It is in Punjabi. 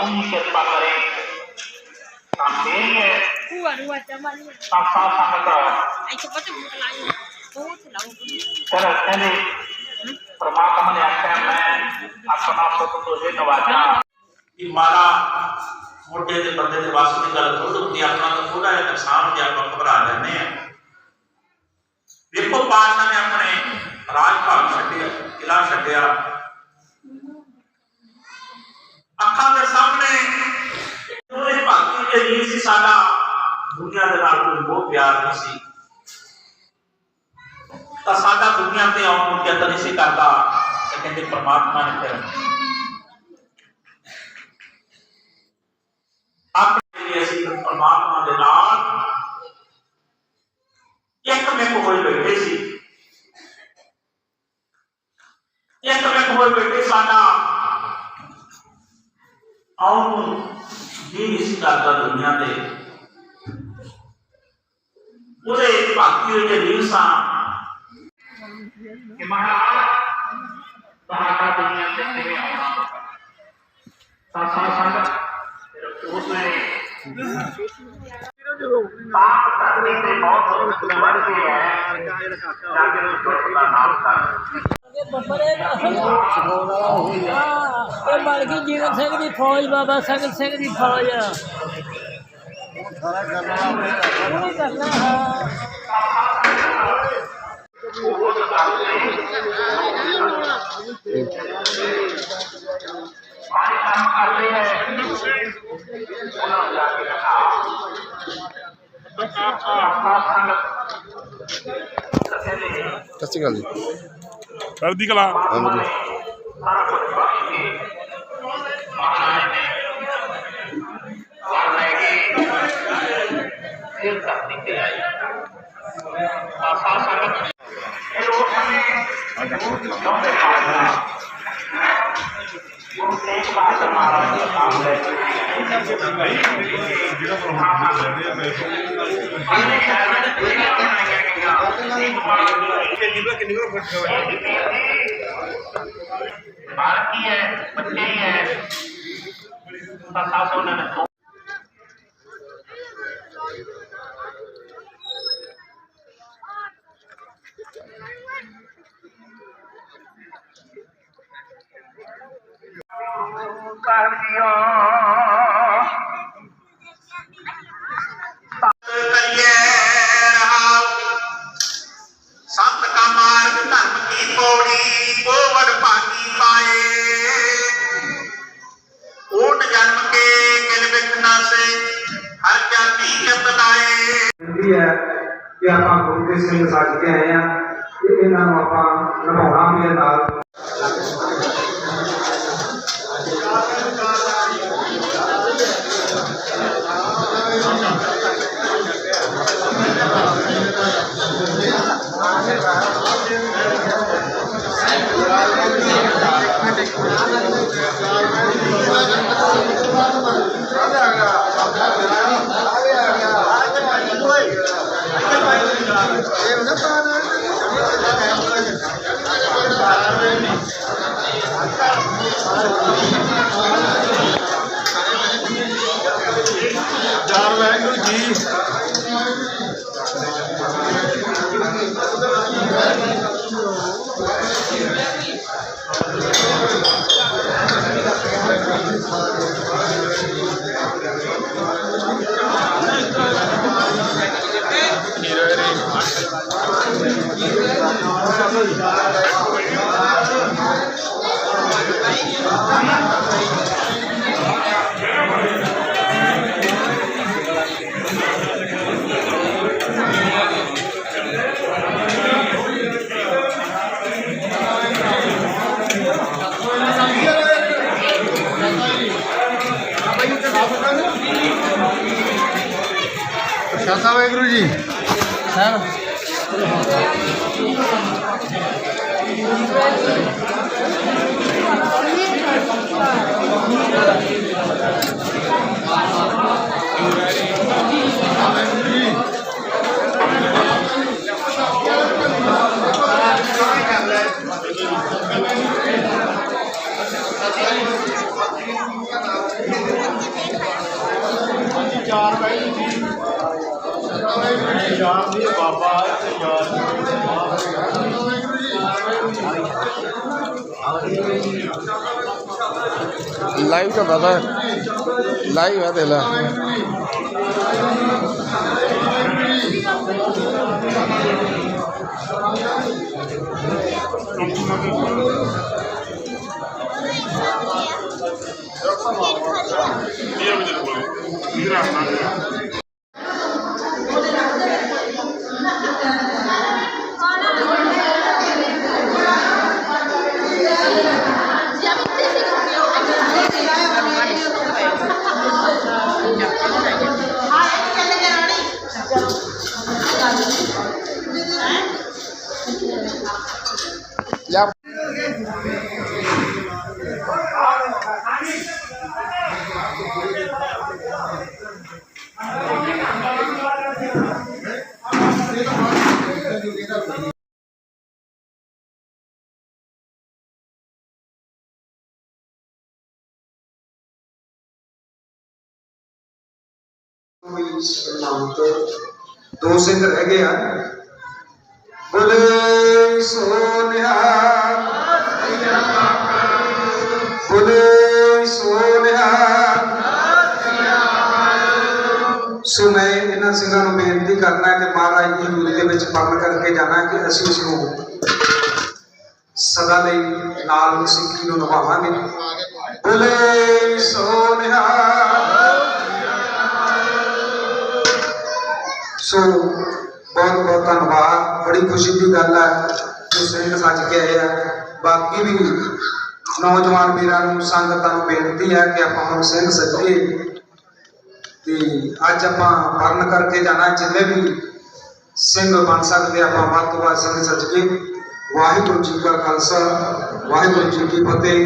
ਬਾਰੇ ਤਾਂ ਮੇਰੀਏ Kuat dua jam ni. ਸਾਸਾ ਸੰਗਤ Ai cepat tu buka lain. Tu lalu. ਫਿਰ ਕਹਿੰਦੇ ਪ੍ਰਮਾਤਮਾ ਨੇ ਆਖਿਆ ਮੈਂ ਆਪਣਾ ਪੁੱਤ ਤੁਝੇ ਨਵਾਜਾ ਕਿ ਮਾਰਾ ਮੋਢੇ ਦੇ ਬੰਦੇ ਦੇ ਵਾਸ ਦੀ ਗੱਲ ਥੋੜੀ ਹੁੰਦੀ ਆਪਣਾ ਤਾਂ ਥੋੜਾ ਜਿਹਾ ਨੁਕਸਾਨ ਜੇ ਆਪਾਂ ਘਬਰਾ ਜਾਂਦੇ ਆ। ਦੇਖੋ ਪਾਤਸ਼ਾਹ ਨੇ ਆਪਣੇ ਰਾਜ ਭਾਗ ਛੱਡਿਆ ਕਿਲਾ ਛੱਡਿਆ ਅੱਖਾਂ ਦੇ ਸਾਹਮਣੇ ਉਹ ਇਹ ਭਗਤੀ ਦੇ ਰੀਤ ਸੀ ਸਾਡਾ ਦੁਨੀਆ ਦੇ ਨਾਲ ਕੋਈ ਬਹੁਤ ਸੀ। ਤਾਂ ਸਾਡਾ ਦੁਨੀਆ ਤੇ ਆਉਣ ਨੂੰ ਜਦ ਨਹੀਂ ਸੀ ਕਰਦਾ ਤੇ ਕਹਿੰਦੇ ਪ੍ਰਮਾਤਮਾ ਨੇ ਫਿਰ ਆਪਣੇ ਲਈ ਅਸੀਂ ਪਰਮਾਤਮਾ ਦੇ ਨਾਲ ਇੱਕ ਮਿਕ ਹੋਏ ਬੈਠੇ ਸੀ। ਇੱਕ ਮਿਕ ਹੋਏ ਬੈਠੇ ਸਾਡਾ ਆਉਣ ਨੂੰ ਜੀ ਨਹੀਂ ਸੀ ਕਰਦਾ ਦੁਨੀਆ ਤੇ ਉਹਦੇ ਭਗਤੀ ਦੇ ਰੀਸਾਂ ਕਿ ਮਹਾਰਾਜ ਤੁਹਾਡਾ ਦੁਨੀਆ ਤੇ ਕਿਵੇਂ ਆਉਣਾ ਸਾਸਾ ਸੰਗਤ ਫਿਰ ਉਸ ਨੇ ਪਾਪ ਕਰਨੇ ਤੇ ਬਹੁਤ ਵਰਤੇ ਹੈ ਜਾਗੇ ਨੂੰ ਸੁਰਤਾ ਨਾਮ ਕਰ ਇਹ ਬਣ ਗਈ ਜੀਵਨ ਸਿੰਘ ਦੀ ਫੌਜ ਬਾਬਾ ਸੰਗਤ ਸਿੰਘ ਦੀ ਫੌਜ ਉਹ ਕਰਨਾ ਹਾਂ ਸਾਰੇ ਕੰਮ ਕਰਦੇ ਹੈ ਉਹਨਾਂ ਨੂੰ ਜਾ। ਕੇ ਰਖਾ ਸਤਿ ਸ਼੍ਰੀ ਅਕਾਲ ਜੀ ਚੜ੍ਹਦੀ ਕਲਾ ਹਾਂਜੀ ਸਾਰਾ ਕੁਝ ਬਖਸ਼ ਕੇ ਮਹਾਰਾਜ ਨੇ ਵਰ ਲੈ ਕੇ ਫਿਰ ਧਰਤੀ ਤੇ ਆਏ ਆਸਾ ਸੰਗਤ ਇਹ ਲੋਕ ਸਮੇਂ ਚਾਹੁੰਦੇ ਪਾਣਾ ਉਹ ਤੇਜ ਬਹਾਦਰ ਮਹਾਰਾਜ ਦਾ ਨਾਮ ਲੈ ਕੇ ਅਗਲੇ ਸ਼ਹਿਰ ਵਿੱਚ ਦੁਨੀਆ ਬਣਾਈਆਂ ਗਈਆਂ ਤੇਜ ਬਹਾਦਰ ਬਾਕੀ ਹੈ ਬੱਚੇ ਹੀ ਹੈ ਤਾਂ ਹਰ ਜਾਤੀ ਹੈ ਕਿ ਆਪਾਂ ਗੁਰੂ ਦੇ ਸਿੰਘ ਸੱਜ ਕੇ ਆਏ ਆ ਤੇ ਇਹਨਾਂ ਨੂੰ ਆਪਾਂ ਨਿਭਾਉਣਾ ਵੀ शाह साहब वाहगुरु जी साहब Thank you. ਨਾਲ ਸ਼ਾਸਾ ਵਾਹਿਗੁਰੂ ਜੀ ਲਾਈਵ ਚੱਲਦਾ ਤਾਂ ਲਾਈਵ ਹੈ ਦੇਖ ਲੈ ਇਹ ਵੀ ਤੇਰੇ ਕੋਲ ਇਹ ਰੱਖਣਾ दो सिंह रह गया ਬੋਲੇ ਸੋਨਿਆ। ਬੋਲੇ ਸੋਨਿਆ। ਸੋ ਮੈਂ ਇਹਨਾਂ ਸਿੰਘਾਂ ਨੂੰ ਬੇਨਤੀ ਕਰਨਾ ਕਿ ਮਹਾਰਾਜ ਦੀ ਹਜ਼ੂਰੀ ਦੇ ਵਿੱਚ ਪਰਨ ਕਰਕੇ ਜਾਣਾ ਕਿ ਅਸੀਂ ਉਸ ਨੂੰ ਸਦਾ ਲਈ ਨਾਲ ਸਿੱਖੀ ਨੂੰ ਨਿਭਾਵਾਂਗੇ। ਬੋਲੇ ਸੋਨਿਆ। ਸੋ ਬਹੁਤ ਬਹੁਤ ਧੰਨਵਾਦ। ਬੜੀ ਖੁਸ਼ੀ ਦੀ ਗੱਲ ਹੈ ਕਿ ਸਿੰਘ ਸੱਜ ਕੇ ਆਏ ਆ। ਬਾਕੀ ਵੀ ਨੌਜਵਾਨ ਵੀਰਾਂ ਨੂੰ ਸੰਗਤਾਂ ਨੂੰ ਬੇਨਤੀ ਹੈ ਕਿ ਆਪਾਂ ਹੁਣ ਸਿੰਘ ਸੱਜੀਏ ਤੇ ਅੱਜ ਆਪਾਂ ਵਰਨ ਕਰਕੇ ਜਾਣਾ। ਜਿੰਨੇ ਵੀ ਸਿੰਘ ਬਣ ਸਕਦੇ ਆਪਾਂ ਵੱਧ ਤੋਂ ਵੱਧ ਸਿੰਘ ਸੱਜ। ਕੇ ਵਾਹਿਗੁਰੂ ਜੀ ਕਾ ਖਾਲਸਾ, ਵਾਹਿਗੁਰੂ ਜੀ ਕੀ ਫਤਿਹ।